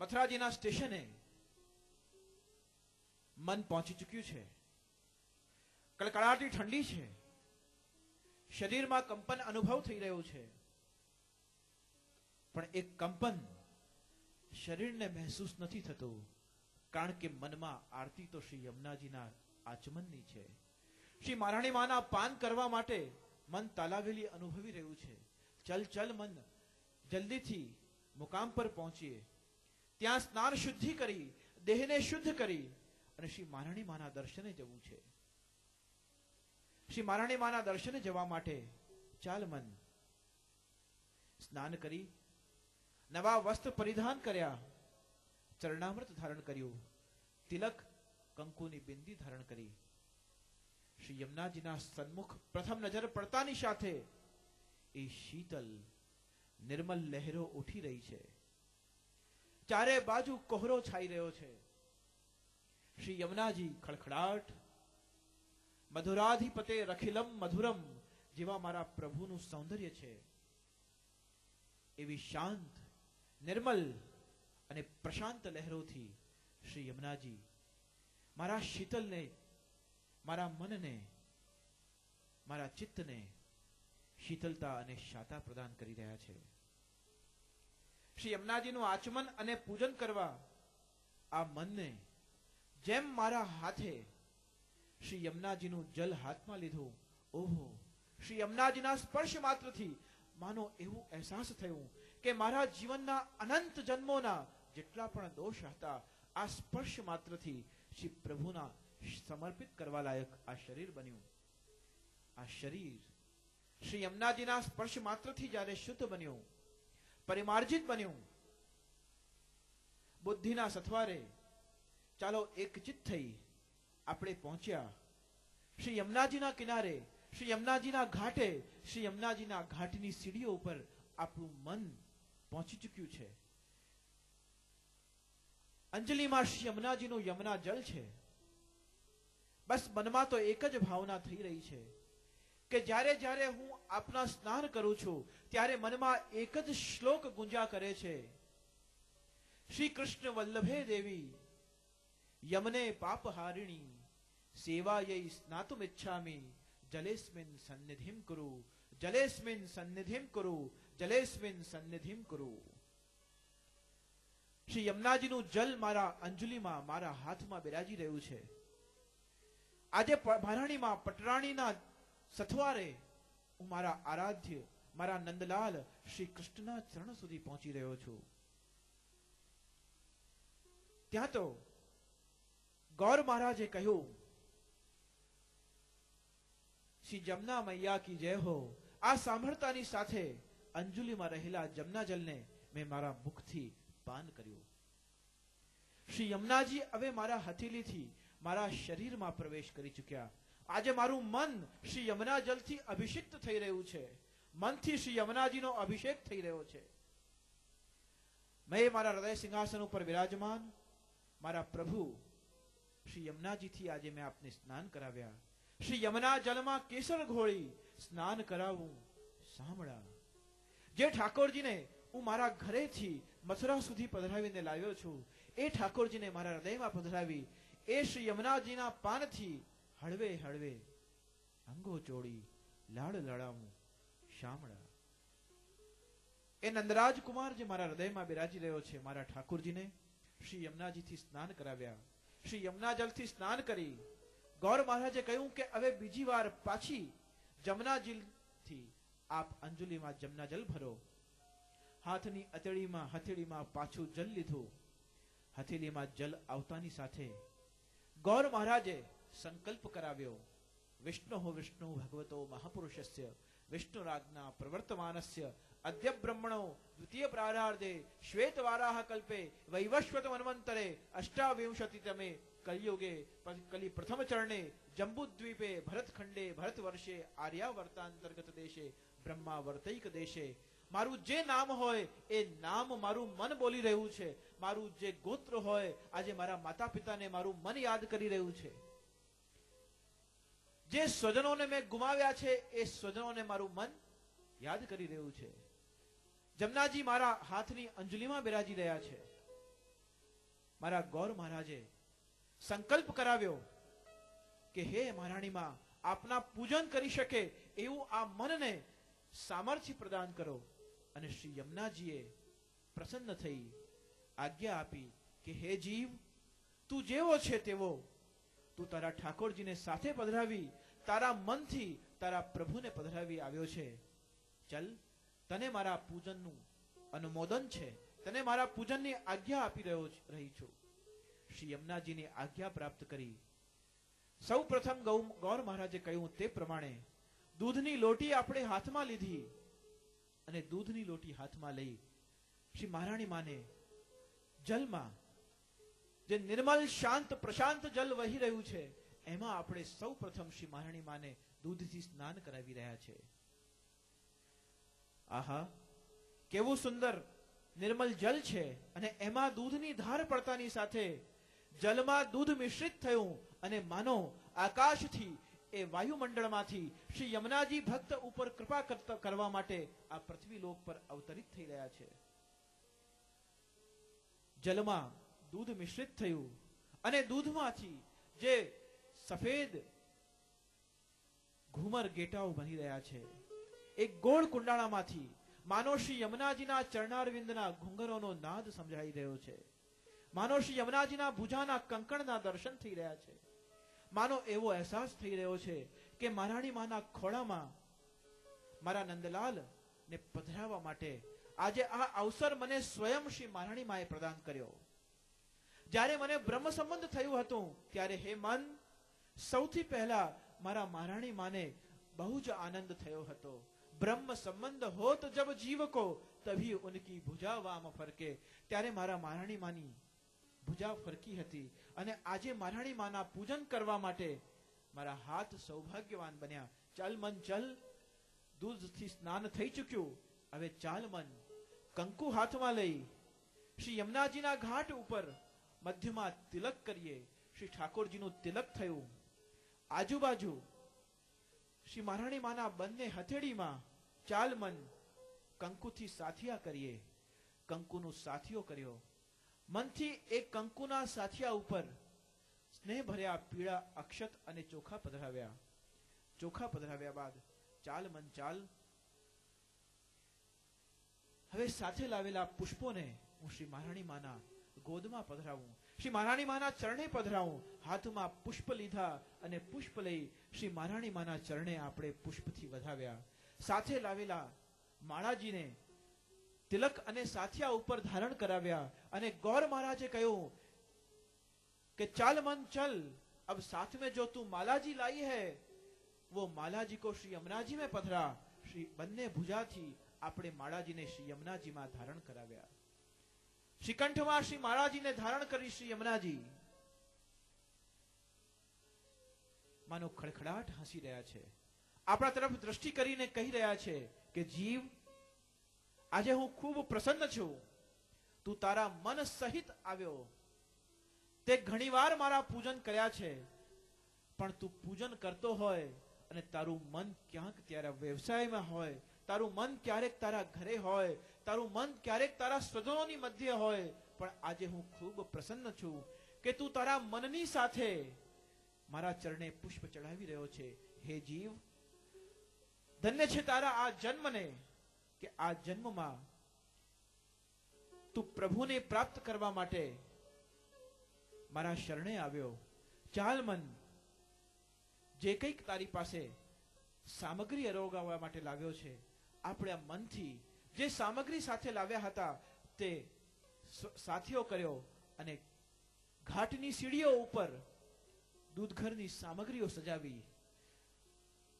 મથુરાજીના સ્ટેશને મન પહોંચી ચૂક્યું છે. કડકડાટી ઠંડી છે. શરીરમાં કંપન અનુભવ થઈ રહ્યો છે. પણ એક કંપન શરીરને મહેસૂસ નથી થતું, કારણ કે મનમાં આરતી તો શ્રી યમુનાજીના આચમનની છે. શ્રી મહારાણી માના પાન કરવા માટે મન તાલાવેલી અનુભવી રહ્યું છે. ચલ ચલ મન, જલ્દીથી મુકામ પર પહોંચીએ. ત્યાં સ્નાન શુદ્ધિ કરી, દેહને શુદ્ધ કરી. અને શ્રી મારાણી માના દર્શને જવું છે. શ્રી મારાણી માના દર્શને જવા માટે ચાલ મન. સ્નાન કરી, નવા વસ્ત્ર પરિધાન કર્યા, ચરણામૃત ધારણ કર્યું, તિલક, કંકુની બિંદી ધારણ કરી. શ્રી યમુનાજીના સન્મુખ પ્રથમ નજર પડતાની સાથે એ શીતલ, નિર્મલ લહેરો ઉઠી રહી છે. ચારે બાજુ કોહરો છાઈ રહ્યો છે. શ્રી યમુનાજી ખડખડાટ મધુરાધિપતે રખિલમ મધુરમ જેવા મારા પ્રભુનું સૌંદર્ય છે. એવી શાંત, નિર્મલ અને પ્રશાંત લહેરોથી શ્રી યમુનાજી મારા શીતલને, મારા મનને, મારા ચિત્તને શીતલતા અને શાતા પ્રદાન કરી રહ્યા છે. શ્રી યમુનાજીનું આચમન અને પૂજન કરવા આ મનને જેમ મારા હાથે શ્રી યમુનાજીનું જલ હાથમાં લીધું, ઓહો, શ્રી યમુનાજીના સ્પર્શ માત્રથી માનો એવું અહેસાસ થયું કે મારા જીવનના અનંત જન્મોના જેટલા પણ દોષ હતા, આ સ્પર્શ માત્રથી શ્રી પ્રભુના સમર્પિત કરવા લાયક આ શરીર બન્યું. આ શરીર શ્રી યમુનાજીના સ્પર્શ માત્રથી જ્યારે શુદ્ધ બન્યું પરિમાર્જિત બન્યું. બુદ્ધિના સથવારે ચાલો એકચિત થઈ આપણે પહોંચ્યા. શ્રી યમુનાજીના કિનારે, શ્રી યમુનાજીના ઘાટે, શ્રી યમુનાજીના ઘાટની સીડીઓ ઉપર આપણું મન પહોંચી ચૂક્યું છે. અંજલિમાં શ્રી યમુનાજીનું યમુના જળ છે. બસ મનમાં તો એક જ ભાવના થઈ રહી છે. કે જ્યારે જ્યારે હું આપના સ્નાન કરું છું, ત્યારે મનમાં એક જ શ્લોક ગુંજા કરે છે. શ્રી કૃષ્ણ વલ્લભે દેવી, યમને પાપહારિણી સેવાયૈ સ્નાતુમ ઈચ્છામી જલેસ્મિન સન્નિધિમ કુરુ, જલેસ્મિન સન્નિધિમ કુરુ, જલેસ્મિન સન્નિધિમ કુરુ. શ્રી યમુનાજીનું જલ મારા અંજલિમાં, મારા હાથમાં બિરાજી રહ્યું છે. આજે ભારાણીમાં, પટરાણીના સથવારે હું મારા આરાધ્ય, મારા નંદલાલ શ્રી કૃષ્ણના ચરણ સુધી પહોંચી રહ્યો છું. ત્યાં તો ગૌર મહારાજે કહ્યું, શ્રી જમના મૈયા કી જય હો. આ સાંભળતાની સાથે અંજુલીમાં રહેલા જમના જલને મેં મારા મુખથી પાન કર્યું. શ્રી યમુનાજી હવે મારા હથેલીથી મારા શરીરમાં પ્રવેશ કરી ચૂક્યા. આજે મારું મન શ્રી યમુના જલથી અભિષિક્ત થઈ રહ્યું છે. મનથી શ્રી યમુનાજીનો અભિષેક થઈ રહ્યો છે. મેં મારા હૃદય સિંહાસન ઉપર વિરાજમાન મારા પ્રભુ શ્રી યમુનાજીથી આજે મેં આપને સ્નાન કરાવ્યા. શ્રી યમુના જલમાં કેસર ઘોળી સ્નાન કરાવું સાંભળા. જે ઠાકોરજીને હું મારા ઘરેથી મથુરા સુધી પધરાવીને લાવ્યો છું, એ ઠાકોરજીને મારા હૃદયમાં પધરાવી, એ શ્રી યમુનાજીના પાનથી હળવે હળવે અંગો ચોડી લાડ લડામું શામળા. એ નંદરાજ કુમાર જે મારા હૃદયમાં બિરાજી રહ્યો છે, મારા ઠાકુરજીને શ્રી યમુનાજીથી સ્નાન કરાવ્યા. શ્રી યમુના જલથી સ્નાન કરી. ગૌર મહારાજે કહ્યું કે હવે બીજી વાર પાછી જમનાજીલથી આપ અંજુલીમાં જમના જલ ભરો. હાથની અતડીમાં હથેળીમાં પાછું જલ લીધું. હથેળીમાં જલ આવતાની સાથે ગૌર મહારાજે સંકલ્પ કરાવ્યો. વિષ્ણુ વિષ્ણુ, ભગવતો મહાપુરુષસ્ય વિષ્ણુ રાજ્ઞા પ્રવર્તમાનસ્ય, અદ્ય બ્રહ્મણો દ્વિતીય પ્રારાર્ધે શ્વેત વારાહ કલ્પે વૈવસ્વત મન્વંતરે અષ્ટાવિંશતિ તમે કલયુગે કલી પ્રથમ ચરણે, જંબુદ્વીપે, ભરતખંડે ભરત વર્ષે આર્યાવર્તાંતર્ગત દેશે, બ્રહ્માવર્તૈક દેશે. મારું જે નામ હોય, એ નામ મારું મન બોલી રહ્યું છે. મારું જે ગોત્ર હોય, આજે મારા માતા પિતાને મારું મન યાદ કરી રહ્યું છે. જે સ્વજનોને મેં ગુમાવ્યા છે, એ સ્વજનોને મારું મન યાદ કરી રહ્યું છે. જમનાજી મારા હાથની અંજલિમાં બિરાજી રહ્યા છે. મારા ગૌર મહારાજે સંકલ્પ કરાવ્યો કે હે મહારાણીમાં, આપના પૂજન કરી શકે એવું આ મનને સામર્થ્ય પ્રદાન કરો. અને શ્રી યમુનાજીએ પ્રસન્ન થઈ આજ્ઞા આપી કે, હે જીવ, તું જેવો છે તેવો તું તારા ઠાકોરજીને સાથે પધરાવી, તારા મનથી તારા પ્રભુને પધરાવી આવ્યો છે. ચલ, તને મારા પૂજનનું અનુમોદન છે. તને મારા પૂજનની આજ્ઞા આપી રહ્યો રહી છું. શ્રી યમુનાજીની આજ્ઞા પ્રાપ્ત કરી. સૌ પ્રથમ ગૌ, ગૌર મહારાજે કહ્યું તે પ્રમાણે, દૂધની લોટી આપણે હાથમાં લીધી અને દૂધની લોટી હાથમાં લઈ. શ્રી મહારાણી માને, જલમાં જે નિર્મલ, શાંત, પ્રશાંત જલ વહી રહ્યું છે, એમાં આપણે સૌ પ્રથમ શ્રી મહારાણી માને દૂધથી સ્નાન કરાવી રહ્યા છે. આહા, કેવું સુંદર નિર્મલ જલ છે અને એમાં દૂધની ધાર પડતાની સાથે જલમાં દૂધ મિશ્રિત થયું અને માનો, આકાશથી, એ વાયુમંડળમાંથી શ્રી યમુનાજી ભક્ત ઉપર કૃપા કરવા માટે આ પૃથ્વી લોક પર અવતરિત થઈ રહ્યા છે. જલમાં દૂધ મિશ્રિત થયું અને દૂધમાંથી જે સફેદ ઘુમર ગેટાઓ બની રહ્યા છે. એક ગોળ કુંડાળામાંથી માનો યમુનાજીના ચરણારવિંદના ઘુંઘરોનો નાદ સમજાઈ રહ્યો છે. માનો યમુનાજીના ભુજાના કંકણના દર્શન થઈ રહ્યા છે. માનો એવો અહેસાસ થઈ રહ્યો છે કે મહારાણી માના ખોળામાં મારા નંદલાલ ને પધરાવવા માટે આજે આ અવસર મને સ્વયં શ્રી મહારાણી માએ પ્રદાન કર્યો. જ્યારે મને બ્રહ્મ સંબંધ થયું હતું, ત્યારે હે મન, સૌથી પહેલા મારા મહારાણી માને બહુ જ આનંદ થયો હતો. બ્રહ્મ સંબંધ હોત જબ જીવ તભી ઉનકી ભુજા ફરકે. ત્યારે મારા મહારાણી માની ભુજા ફરકી હતી અને આજે મહારાણી માના પૂજન કરવા માટે મારા હાથ સૌભાગ્યવાન બન્યા. ચાલ મન, ચલ. દૂધથી સ્નાન થઈ ચૂક્યું. હવે ચાલ મન. કંકુ હાથમાં લઈ શ્રી યમુનાજીના ઘાટ ઉપર મધ્યમાં તિલક કરીએ. શ્રી ઠાકોરજીનું તિલક થયું. આજુબાજુ શ્રી મહારાણી માના બંને હથેળીમાં ચાલ કંકુથી સાથિયા કરીએ. કંકુનું સાથિયો કર્યો. મનથી એ કંકુના સાથિયા ઉપર સ્નેહ ભર્યા પીળા અક્ષત અને ચોખા પધરાવ્યા. ચોખા પધરાવ્યા બાદ ચાલ મન ચાલ. હવે સાથે લાવેલા પુષ્પોને હું શ્રી મહારાણી માના ગોદમાં પધરાવું. શ્રી મહારાણી માના ચરણે પધરાવું. હાથમાં પુષ્પ લીધા અને પુષ્પ લઈ શ્રી મહારાણી માના ચરણે આપણે પુષ્પથી વધાવ્યા. સાથે લાવેલા માળાજીને તિલક અને સાથિયા ઉપર ધારણ કરાવ્યા અને ગૌર મહારાજે કહ્યું કે, ચાલ મન ચલ, અબ સાથ મેં જો તું માલાજી લાઈ હે, વો માલાજી કો શ્રી યમુનાજી મેં પધરા. શ્રી બંને ભુજાથી આપણે માળાજીને શ્રી યમુનાજીમાં ધારણ કરાવ્યા. શ્રીકંઠમાં શ્રી મહારાજીને ધારણ કરી શ્રી યમુનાજી. માનો ખડખડાટ હસી રહ્યા છે. આપણા તરફ દ્રષ્ટિ કરીને કહી રહ્યા છે કે, જીવ, આજે હું ખૂબ પ્રસન્ન છું. તું તારા મન સહિત આવ્યો. તે ઘણીવાર મારા પૂજન કર્યા છે, પણ તું પૂજન કરતો હોય અને તારું મન ક્યાંક ત્યારે વ્યવસાયમાં હોય તારું મન ક્યારેક તારા ઘરે હોય, તારું મન ક્યારેક તારા સ્વજનોની મધ્ય હોય, પણ આજે હું ખૂબ પ્રસન્ન છું કે તું તારા મનની સાથે મારા ચરણે પુષ્પ ચડાવી રહ્યો છે. હે જીવ, ધન્ય છે તારા આ જન્મને કે આ જન્મમાં તું પ્રભુને પ્રાપ્ત કરવા માટે મારા શરણે આવ્યો. ચાલ મન, જે કંઈક તારી પાસે સામગ્રી અરોગાવવા માટે લાવ્યો છે આપણે મનથી જે સામગ્રી સાથે લાવ્યા હતા, તે સાથીઓ કર્યો અને ઘાટની સીડીઓ ઉપર દૂધઘરની સામગ્રીઓ સજાવી